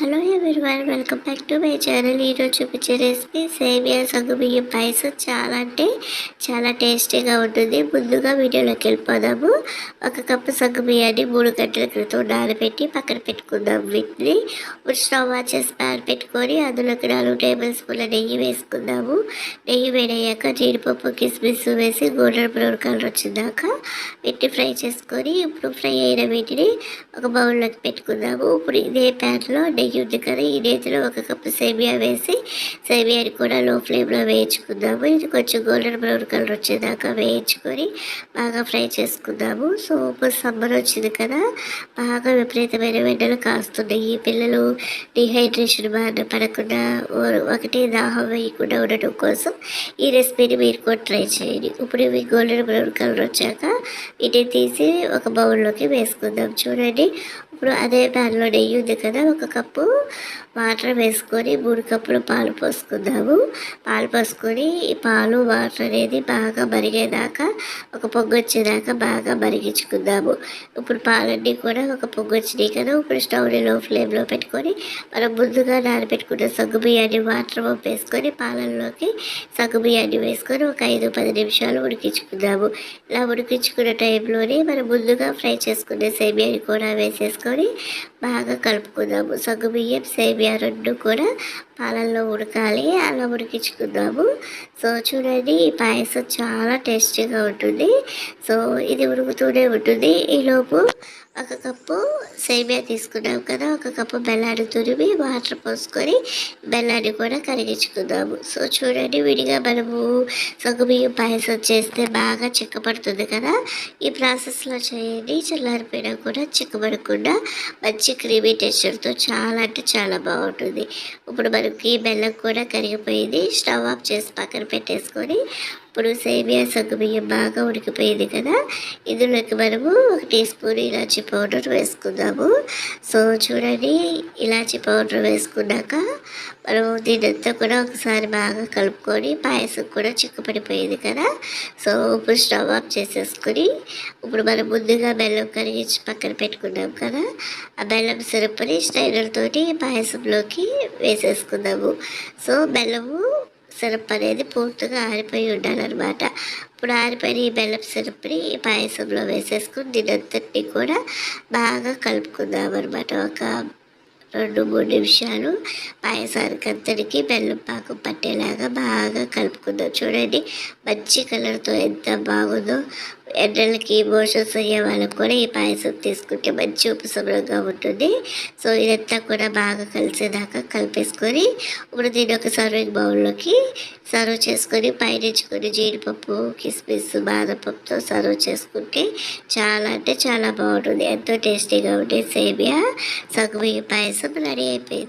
Hello everyone welcome back to my channel ఈరోజు చూపించే recipe సేమియా సగ్గుబియ్యం పాయసం చాలా అంటే చాలా టేస్టీగా ఉంటుంది. ముందుగా వీడియోలోకి వెళ్ళిపోదాము. ఒక కప్పు సగ్గుబియ్యాన్ని మూడు గంటల క్రితం నానబెట్టి పక్కన పెట్టుకుందాం. వీటిని ఇప్పుడు స్టవ్ ఆన్ చేసి ప్యాన్ పెట్టుకొని అందులోకి నాలుగు టేబుల్ స్పూన్ల నెయ్యి వేసుకుందాము. నెయ్యి వేడయ్యాక జీడిపప్పు కిస్మిస్ వేసి గోల్డెన్ బ్రౌన్ కలర్ వచ్చిందాక వీటిని ఫ్రై చేసుకొని ఇప్పుడు ఫ్రై అయిన వీటిని ఒక బౌల్లోకి పెట్టుకుందాము. ఇప్పుడు ఇదే ప్యాన్లో నెయ్యి ఉంది కదా ఈ నేతిలో ఒక కప్పు సేమియా వేసి సేమియాని కూడా లో ఫ్లేమ్లో వేయించుకుందాము. ఇది కొంచెం గోల్డెన్ బ్రౌన్ కలర్ వచ్చేదాకా వేయించుకొని బాగా ఫ్రై చేసుకుందాము. సో సమ్మర్ వచ్చింది కదా. బాగా విపరీతమైన వెంటలు కాస్తున్నాయి. పిల్లలు డిహైడ్రేషన్ బాగా పడకుండా ఒకటి దాహం వేయకుండా ఉండటం కోసం ఈ రెసిపీని మీరు కూడా ట్రై చేయండి. ఇప్పుడు ఇవి గోల్డెన్ బ్రౌన్ కలర్ వచ్చాక వీటిని తీసి ఒక బౌల్లోకి వేసుకుందాం. చూడండి. ఇప్పుడు అదే ప్యాన్లో నెయ్యి ఉంది కదా ఒక కప్పు వాటర్ వేసుకొని మూడు కప్పులు పాలు పోసుకుందాము. పాలు పోసుకొని ఈ పాలు వాటర్ అనేది బాగా మరిగేదాకా ఒక పొంగు వచ్చేదాకా బాగా మరిగించుకుందాము. ఇప్పుడు పాలన్నీ కూడా ఒక పొంగు వచ్చినాయి కదా ఇప్పుడు స్టవ్ని లో ఫ్లేమ్లో పెట్టుకొని మనం ముందుగా నానబెట్టుకున్న సగ్గు బియ్యాన్ని వాటర్ వేసుకొని పాలల్లోకి సగ్గు బియ్యాన్ని వేసుకొని ఒక ఐదు పది నిమిషాలు ఉడికించుకుందాము. ఇలా ఉడికించుకున్న టైంలోనే మనం ముందుగా ఫ్రై చేసుకునే సేమియాని కూడా వేసేసుకొని వేసుకొని బాగా కలుపుకుందాము. సగ్గు బియ్యం సేమియా రెండు కూడా పాలల్లో ఉడకాలి. అలా ఉడికించుకుందాము. సో చూడండి ఈ పాయసం చాలా టేస్టీగా ఉంటుంది. సో ఇది ఉడుకుతూనే ఉంటుంది. ఈలోపు ఒక కప్పు సేమియా తీసుకున్నాం కదా ఒక కప్పు బెల్లాన్ని తురిమి వాటర్ పోసుకొని బెల్లాన్ని కూడా కరిగించుకుందాము. సో చూడండి విడిగా మనము సగ్గుబియ్యం పాయసం చేస్తే బాగా చిక్కపడుతుంది కదా. ఈ ప్రాసెస్లో చేయండి చల్లారిపోయినా కూడా చిక్కబడకుండా మంచి క్రీమీ టెక్స్చర్తో చాలా అంటే చాలా బాగుంటుంది. ఇప్పుడు మనకి బెల్లం కూడా కరిగిపోయింది స్టవ్ ఆఫ్ చేసి పక్కన పెట్టేసుకొని ఇప్పుడు సేమియా సగ్గుబియ్యం బాగా ఉడికిపోయింది కదా. ఇందులోకి మనము ఒక టీ స్పూన్ ఇలాచీ పౌడర్ వేసుకుందాము. సో చూడండి ఇలాచీ పౌడర్ వేసుకున్నాక మనం దీనంతా కూడా ఒకసారి బాగా కలుపుకొని పాయసం కూడా చిక్కుపడిపోయింది కదా. సో ఇప్పుడు స్టవ్ ఆఫ్ చేసేసుకొని ఇప్పుడు మనం ముందుగా బెల్లం కరిగించి పక్కన పెట్టుకున్నాం కదా. ఆ బెల్లం సిరప్ని స్టైనర్తోటి పాయసంలోకి వేసేసుకుందాము. సో బెల్లము సిరప్ అనేది పూర్తిగా ఆరిపోయి ఉండాలన్నమాట. ఇప్పుడు ఆరిపోయిన ఈ బెల్లం సిరప్ని పాయసంలో వేసేసుకుని దీనంతటిని కూడా బాగా కలుపుకుందాం అనమాట ఒక రెండు మూడు నిమిషాలు పాయసానికి అంతటికి బెల్లం పాకం పట్టేలాగా బాగా కలుపుకుందాం. చూడండి మంచి కలర్తో ఎంత బాగుందో. ఎండలకి మోషన్స్ అయ్యే వాళ్ళకి కూడా ఈ పాయసం తీసుకుంటే మంచి ఉపశమనంగా ఉంటుంది. సో ఇదంతా కూడా బాగా కలిసేదాకా కలిపేసుకొని ఇప్పుడు దీని ఒక సర్వింగ్ బౌల్లోకి సర్వ్ చేసుకొని పైనుంచుకొని జీడిపప్పు కిస్మిస్ బాదపప్పుతో సర్వ్ చేసుకుంటే చాలా అంటే చాలా బాగుంటుంది. ఎంతో టేస్టీగా ఉండే సేమియా సగ్గు పాయసం రెడీ అయిపోయింది.